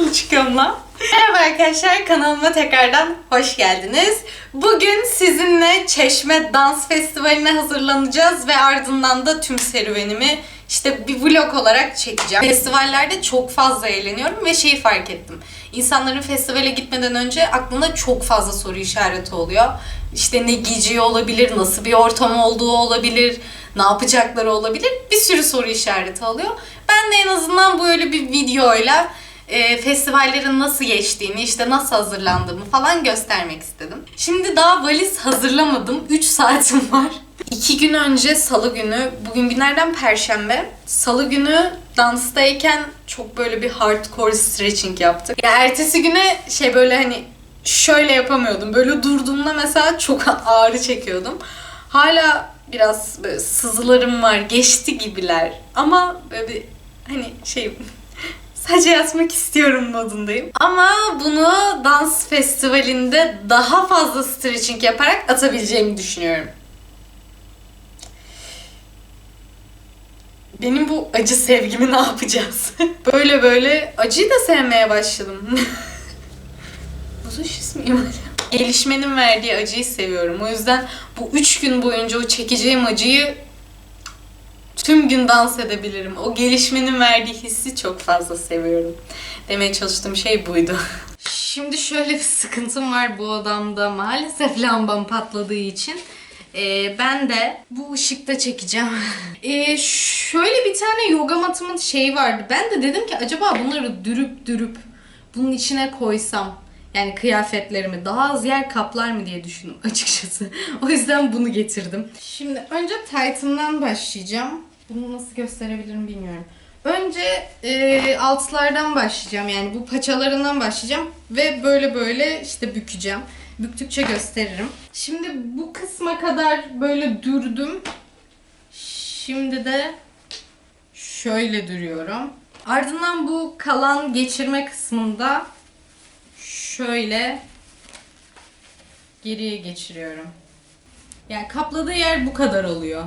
Nasıl? Merhaba arkadaşlar kanalıma tekrardan hoş geldiniz. Bugün sizinle Çeşme Dans Festivali'ne hazırlanacağız ve ardından da tüm serüvenimi işte bir vlog olarak çekeceğim. Festivallerde çok fazla eğleniyorum ve şeyi fark ettim. İnsanların festivale gitmeden önce aklında çok fazla soru işareti oluyor. İşte ne giyeceği olabilir, nasıl bir ortam olduğu olabilir, ne yapacakları olabilir. Bir sürü soru işareti oluyor. Ben de en azından böyle bir videoyla e, festivallerin nasıl geçtiğini, işte nasıl hazırlandığımı falan göstermek istedim. Şimdi daha valiz hazırlamadım. 3 saatim var. 2 gün önce salı günü, bugün günlerden perşembe. Salı günü danstayken çok böyle bir hardcore stretching yaptık. Ya ertesi güne şey böyle hani şöyle yapamıyordum. Böyle durduğumda mesela çok ağrı çekiyordum. Hala biraz böyle sızılarım var, geçti gibiler. Ama böyle bir hani şey sadece yatmak istiyorum modundayım. Ama bunu dans festivalinde daha fazla stretching yaparak atabileceğimi düşünüyorum. Benim bu acı sevgimi ne yapacağız? böyle böyle acıyı da sevmeye başladım. Mazoşist miyim acaba? Gelişmenin verdiği acıyı seviyorum. O yüzden bu üç gün boyunca o çekeceğim acıyı tüm gün dans edebilirim. O gelişmenin verdiği hissi çok fazla seviyorum. Demeye çalıştığım şey buydu. Şimdi şöyle bir sıkıntım var bu odamda. Maalesef lambam patladığı için. Ee, ben de bu ışıkta çekeceğim. Ee, şöyle bir tane yoga matımın şeyi vardı. Ben de dedim ki acaba bunları dürüp dürüp bunun içine koysam yani kıyafetlerimi daha az yer kaplar mı diye düşündüm açıkçası. o yüzden bunu getirdim. Şimdi önce Titan'dan başlayacağım. Bunu nasıl gösterebilirim bilmiyorum. Önce e, altlardan başlayacağım yani bu paçalarından başlayacağım ve böyle böyle işte bükeceğim. Büktükçe gösteririm. Şimdi bu kısma kadar böyle dürdüm. Şimdi de şöyle duruyorum. Ardından bu kalan geçirme kısmında şöyle geriye geçiriyorum. Yani kapladığı yer bu kadar oluyor.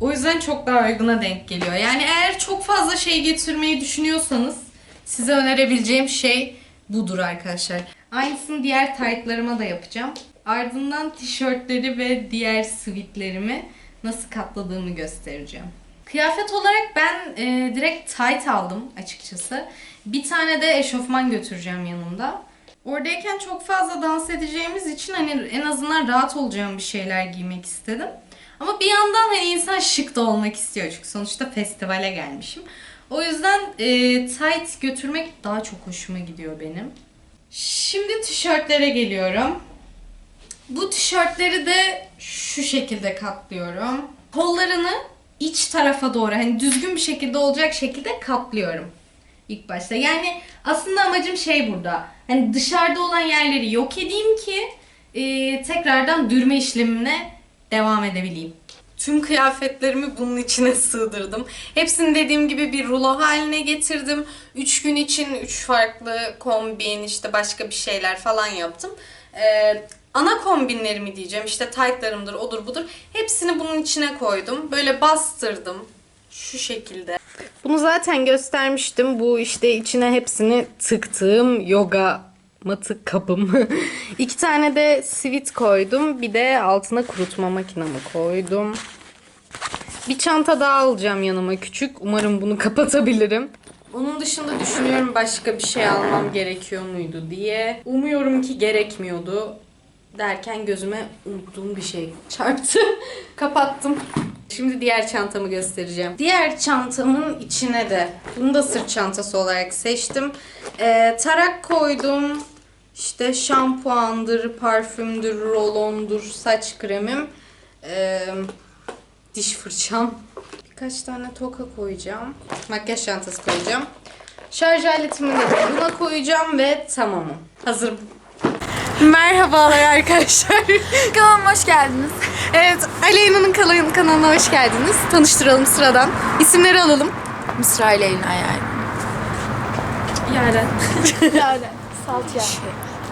O yüzden çok daha uyguna denk geliyor. Yani eğer çok fazla şey getirmeyi düşünüyorsanız size önerebileceğim şey budur arkadaşlar. Aynısını diğer taytlarıma da yapacağım. Ardından tişörtleri ve diğer sweatlerimi nasıl katladığımı göstereceğim. Kıyafet olarak ben e, direkt tight aldım açıkçası. Bir tane de eşofman götüreceğim yanımda. Oradayken çok fazla dans edeceğimiz için hani en azından rahat olacağım bir şeyler giymek istedim. Ama bir yandan hani insan şık da olmak istiyor çünkü sonuçta festivale gelmişim. O yüzden e, tight götürmek daha çok hoşuma gidiyor benim. Şimdi tişörtlere geliyorum. Bu tişörtleri de şu şekilde katlıyorum. Kollarını iç tarafa doğru hani düzgün bir şekilde olacak şekilde katlıyorum ilk başta. Yani aslında amacım şey burada. Hani dışarıda olan yerleri yok edeyim ki e, tekrardan dürme işlemine devam edebileyim. Tüm kıyafetlerimi bunun içine sığdırdım. Hepsini dediğim gibi bir rulo haline getirdim. 3 gün için 3 farklı kombin, işte başka bir şeyler falan yaptım. Ee, ana kombinlerimi diyeceğim. işte taytlarımdır, odur budur. Hepsini bunun içine koydum. Böyle bastırdım. Şu şekilde. Bunu zaten göstermiştim. Bu işte içine hepsini tıktığım yoga matı kabım. İki tane de sweat koydum. Bir de altına kurutma makinamı koydum. Bir çanta daha alacağım yanıma küçük. Umarım bunu kapatabilirim. Onun dışında düşünüyorum başka bir şey almam gerekiyor muydu diye. Umuyorum ki gerekmiyordu. Derken gözüme unuttuğum bir şey çarptı. Kapattım. Şimdi diğer çantamı göstereceğim. Diğer çantamın içine de bunu da sırt çantası olarak seçtim. Ee, tarak koydum. İşte şampuandır, parfümdür, rolondur, saç kremim. Ee, diş fırçam. Birkaç tane toka koyacağım. Makyaj çantası koyacağım. Şarj aletimi de buna koyacağım ve tamamım. Hazırım. Merhabalar arkadaşlar. Kanalıma hoş geldiniz. Evet, Aleyna'nın kanal- kanalına hoş geldiniz. Tanıştıralım sıradan. İsimleri alalım. Mısra ile Elina yani. Yaren. Yani. Salça.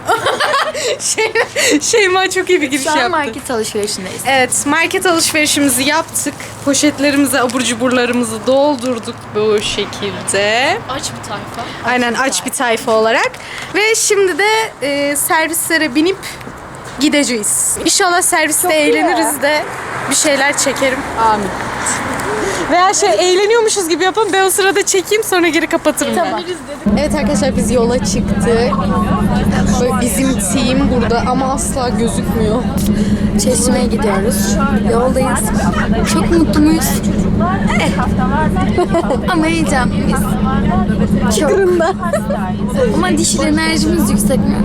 şey, Şeyma çok iyi bir giriş Şu an yaptı. market alışverişindeyiz. Evet, market alışverişimizi yaptık. Poşetlerimize abur cuburlarımızı doldurduk bu şekilde. Aç bir tayfa. Aynen aç bir tayfa olarak. Ve şimdi de e, servislere binip gideceğiz. İnşallah serviste eğleniriz de bir şeyler çekerim. Amin. Veya şey eğleniyormuşuz gibi yapalım. Ben o sırada çekeyim sonra geri kapatırım ben. Evet arkadaşlar biz yola çıktık. Böyle bizim team burada ama asla gözükmüyor. Çeşmeye gidiyoruz. Yoldayız. Çok mutlu muyuz? Ama heyecanlıyız. Çok. Ama dişil enerjimiz yüksek mi?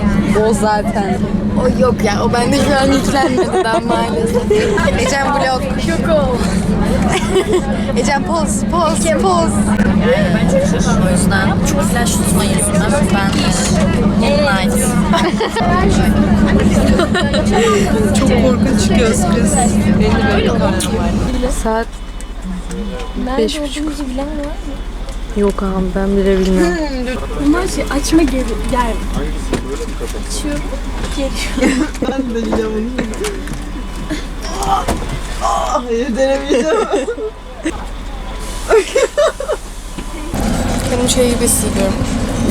O zaten. O yok ya. O bende şu an yüklenmedi daha maalesef. Ecem vlog. Çok. Ecem poz, poz, poz. O yüzden çok flash tutmayız. Ben Moonlight. Çok korkunç çıkıyoruz kız. Benim de böyle Saat beş buçuk. Yok abi ben bile bilmiyorum. Bunlar şey açma geri gel. Açıyorum. Kendimi şey gibi hissediyorum.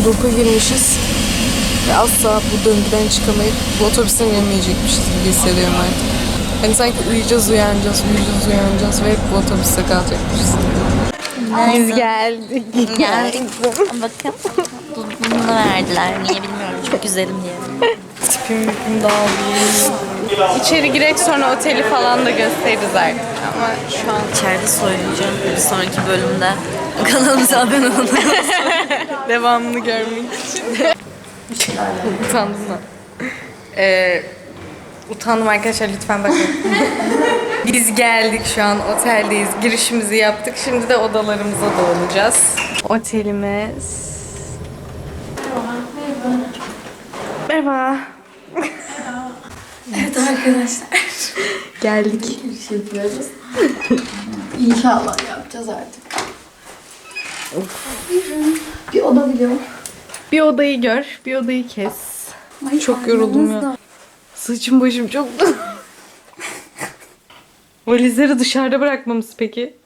Doka girmişiz. Ve asla bu döngüden çıkamayıp bu otobüsten inmeyecekmişiz gibi hissediyorum artık. Hani sanki uyuyacağız, uyanacağız, uyuyacağız, uyanacağız ve hep bu otobüste kalacakmışız. Biz geldik. Geldik. Bakın. Bu- Bunu verdiler. Niye bilmiyorum. Çok güzelim diye. Tipim mipim dağılıyor. İçeri girek sonra oteli falan da gösteririz artık. Ama şu an İçeride soyunacağım. Bir sonraki bölümde kanalımıza abone olun. devamını görmek için. Utandım da. Ee, utandım arkadaşlar lütfen bakın. Biz geldik şu an oteldeyiz. Girişimizi yaptık. Şimdi de odalarımıza dolacağız. Otelimiz. Merhaba. Evet arkadaşlar. Geldik. Giriş yapıyoruz. İnşallah yapacağız artık. Bir oda biliyorum. Bir odayı gör, bir odayı kes. Çok yoruldum ya. Saçım başım çok... Valizleri dışarıda bırakmamız peki?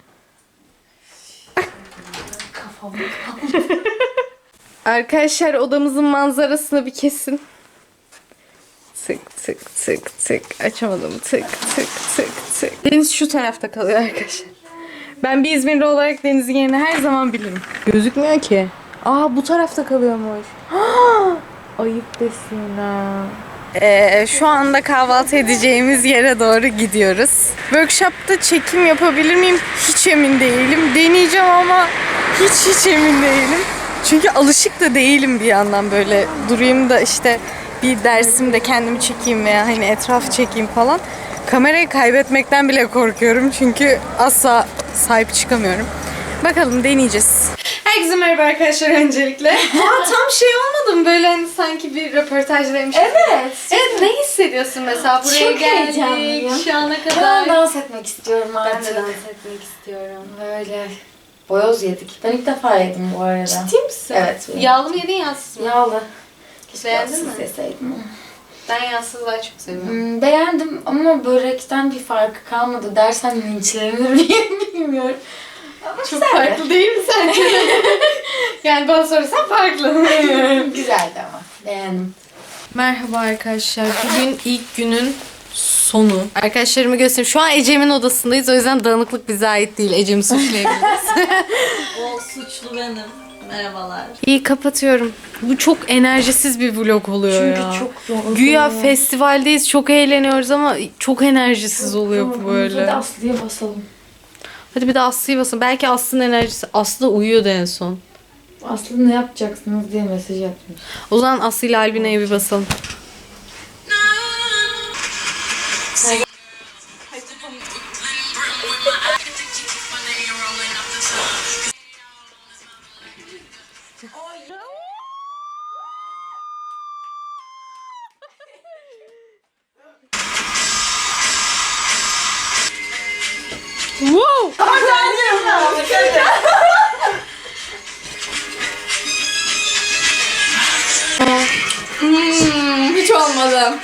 Arkadaşlar odamızın manzarasını bir kesin. Tık tık tık tık. Açamadım. Tık tık tık tık. Deniz şu tarafta kalıyor arkadaşlar. Ben bir İzmirli olarak denizin yerini her zaman bilirim. Gözükmüyor ki. Aa bu tarafta kalıyormuş. Ayıp desin ha. Ee, şu anda kahvaltı edeceğimiz yere doğru gidiyoruz. Workshop'ta çekim yapabilir miyim? Hiç emin değilim. Deneyeceğim ama hiç hiç emin değilim. Çünkü alışık da değilim bir yandan böyle durayım da işte bir dersimde kendimi çekeyim veya hani etraf çekeyim falan. Kamerayı kaybetmekten bile korkuyorum çünkü asla sahip çıkamıyorum. Bakalım deneyeceğiz. Herkese merhaba arkadaşlar öncelikle. Aa, tam şey olmadım böyle hani sanki bir röportajdaymış. Evet. Evet ne hissediyorsun mesela buraya Çok geldik heyecanlıyım. şu ana Ben kadar. dans etmek istiyorum Ben artık. de dans etmek istiyorum. Böyle boyoz yedik. Ben ilk defa yedim bu arada. Ciddi misin? Evet. Yağlı mı yedin yağsız mı? Yağlı. Keşke Beğendin mi? yeseydim. Ben yağsız daha çok seviyorum. Hmm, beğendim ama börekten bir farkı kalmadı dersen linçlenir miyim bilmiyorum. Ama Çok güzeldi. farklı değil mi sence? yani bana sorarsan farklı. Güzeldi ama. Beğendim. Merhaba arkadaşlar. Bugün ilk günün sonu. Arkadaşlarımı göstereyim. Şu an Ecem'in odasındayız. O yüzden dağınıklık bize ait değil. Ecem'i suçlayabiliriz. O suçlu benim. Merhabalar. İyi kapatıyorum. Bu çok enerjisiz bir vlog oluyor Çünkü ya. çok yorgun. Güya festivaldeyiz. Çok eğleniyoruz ama çok enerjisiz oluyor bu böyle. Hadi Aslı'ya basalım. Hadi bir de Aslı'yı basın. Belki Aslı'nın enerjisi. Aslı uyuyordu en son. Aslı ne yapacaksınız diye mesaj atmış. O zaman Aslı ile Albina'ya bir basalım. Yapamadım.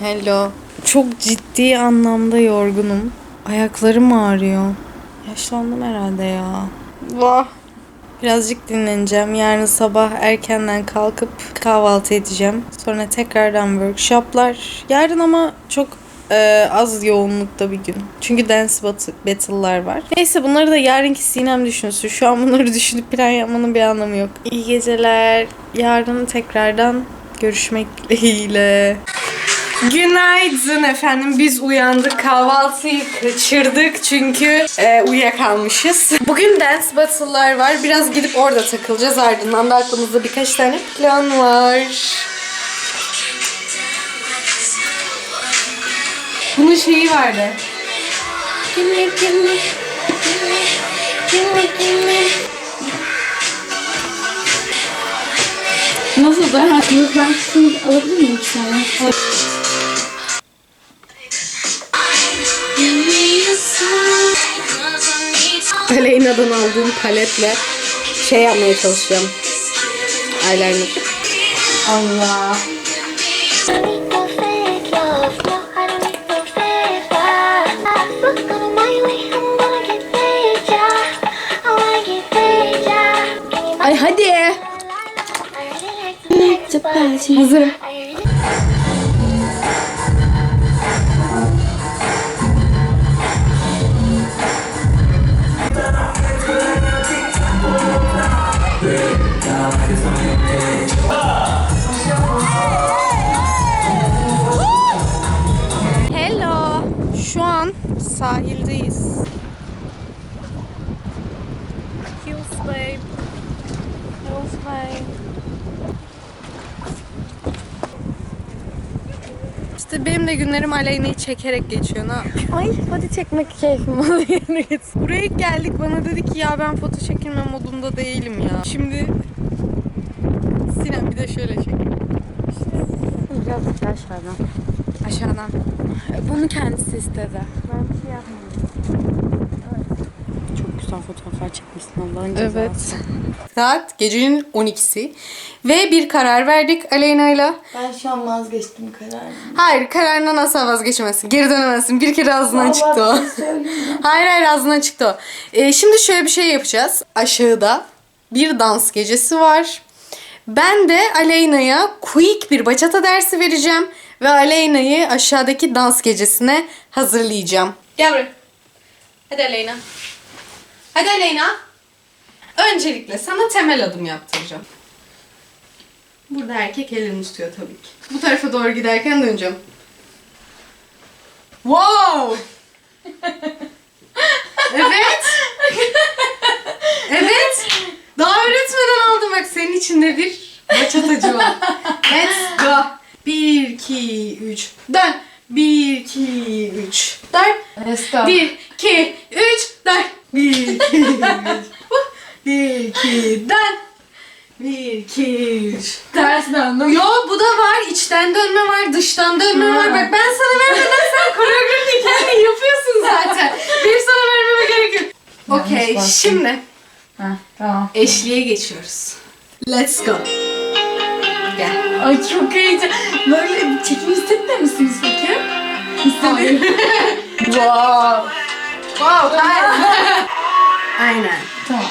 Hello. Çok ciddi anlamda yorgunum. Ayaklarım ağrıyor. Yaşlandım herhalde ya. Vah. Birazcık dinleneceğim. Yarın sabah erkenden kalkıp kahvaltı edeceğim. Sonra tekrardan workshoplar. Yarın ama çok e, az yoğunlukta bir gün. Çünkü dance bat- battle'lar var. Neyse bunları da yarınki Sinem düşünsün. Şu an bunları düşünüp plan yapmanın bir anlamı yok. İyi geceler. Yarın tekrardan görüşmek dileğiyle. Günaydın efendim. Biz uyandık. Kahvaltıyı kaçırdık çünkü e, uyuyakalmışız. Bugün dance battle'lar var. Biraz gidip orada takılacağız. Ardından da aklımızda birkaç tane plan var. Bunun şeyi vardı. Gimme gimme. Gimme gimme. Nasıl da? Yok ben şunu alabilir miyim bir tane? Aleyna'dan aldığım paletle şey yapmaya çalışacağım. Eyeliner. Allah. Hazırım. Hello. Şu an sahildeyiz. Hills babe. Hills babe. İşte benim de günlerim Aleyna'yı çekerek geçiyor. Ne? Ay hadi çekmek keyfim oluyor. Buraya ilk geldik bana dedi ki ya ben foto çekilme modunda değilim ya. Şimdi Sinem bir de şöyle çek. Biraz aşağıdan. Aşağıdan. Bunu kendisi istedi. Ben şey yapmadım. Güzel fotoğraflar çekmişsin Allah'ın cezası. Evet. Saat gecenin 12'si ve bir karar verdik Aleyna'yla. Ben şu an vazgeçtim kararımı. Hayır kararından asla vazgeçemezsin. Geri dönemezsin. Bir kere ağzından çıktı o. hayır hayır ağzından çıktı o. Ee, şimdi şöyle bir şey yapacağız. Aşağıda bir dans gecesi var. Ben de Aleyna'ya quick bir bachata dersi vereceğim. Ve Aleyna'yı aşağıdaki dans gecesine hazırlayacağım. Gel buraya. Hadi Aleyna. Hadi Aleyna. Öncelikle sana temel adım yaptıracağım. Burada erkek elini tutuyor tabii ki. Bu tarafa doğru giderken döneceğim. Wow! evet. evet. Daha öğretmeden aldım bak senin içinde bir bachatacı var. Let's go. 1, 2, 3. Dön. 1, 2, 3. Dön. Let's go. 1, 2, 3, dön. 1, 2, 3. 1, 2, dön. 1, 2, 3. Ters döndüm. Yo bu da var. İçten dönme var, dıştan dönme var. Bak ben sana vermeden sen koreografiyi kendin yapıyorsun zaten. Benim sana vermeme gerek yok. Yanlış Okey, bastım. şimdi Heh, tamam. eşliğe geçiyoruz. Let's go. Gel. Ay çok heyecan. Böyle bir çekim hissetmiyor musunuz peki? Hissedim. wow. Wow, Aynen. Tamam.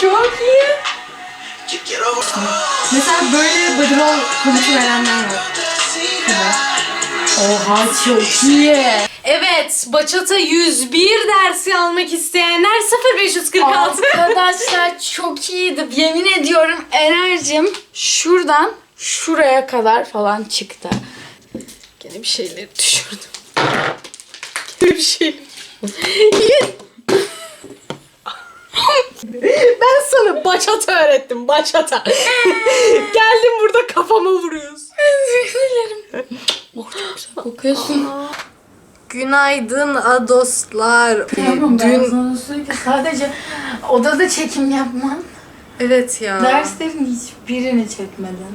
Çok iyi. Mesela böyle roll komutu verenler var. Oha çok iyi. Evet, Bachata 101 dersi almak isteyenler 0546. Arkadaşlar çok iyiydi. Yemin ediyorum enerjim şuradan şuraya kadar falan çıktı. Gene bir şeyleri düşürdüm. Gene bir şey. ben sana bachata öğrettim, bachata. Geldin burada kafama vuruyorsun. Oh çok güzel kokuyorsun. Günaydın adostlar. Tamam ben Dün sana sürekli sadece odada çekim yapman. evet ya. Derslerin hiçbirini çekmeden.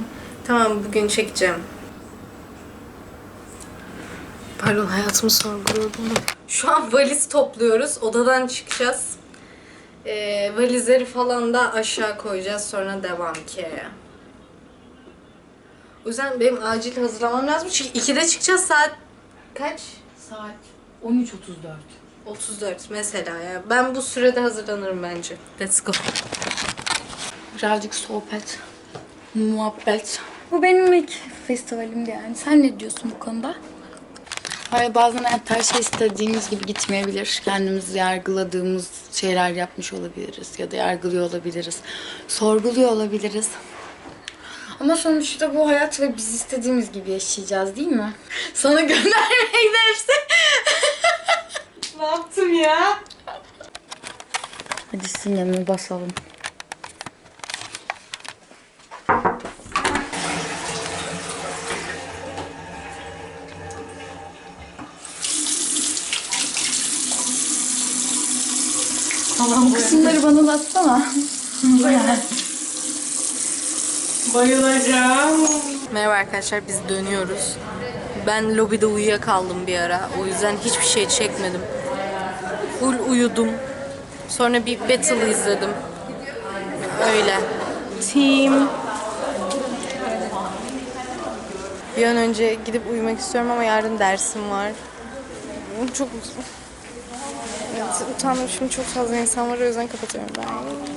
Tamam bugün çekeceğim. Pardon hayatımı sorguluyordum. Şu an valiz topluyoruz. Odadan çıkacağız. Ee, valizleri falan da aşağı koyacağız. Sonra devam ki. O yüzden benim acil hazırlamam lazım. Çünkü 2'de çıkacağız saat kaç? Saat 13.34. 34 mesela ya. Ben bu sürede hazırlanırım bence. Let's go. Birazcık sohbet, muhabbet. Bu benim ilk festivalimdi yani. Sen ne diyorsun bu konuda? Hayır bazen hayatta her şey istediğimiz gibi gitmeyebilir. Kendimizi yargıladığımız şeyler yapmış olabiliriz ya da yargılıyor olabiliriz. Sorguluyor olabiliriz. Ama sonuçta bu hayat ve biz istediğimiz gibi yaşayacağız değil mi? Sana göndermeyi de hepsi. Ne yaptım ya? Hadi sinemi basalım. Atsana. Bayılacağım. Merhaba arkadaşlar biz dönüyoruz. Ben lobide uyuyakaldım bir ara. O yüzden hiçbir şey çekmedim. Full uyudum. Sonra bir battle izledim. Öyle. Team. Bir an önce gidip uyumak istiyorum ama yarın dersim var. Çok Evet, utandım şimdi çok fazla insan var o yüzden kapatıyorum ben.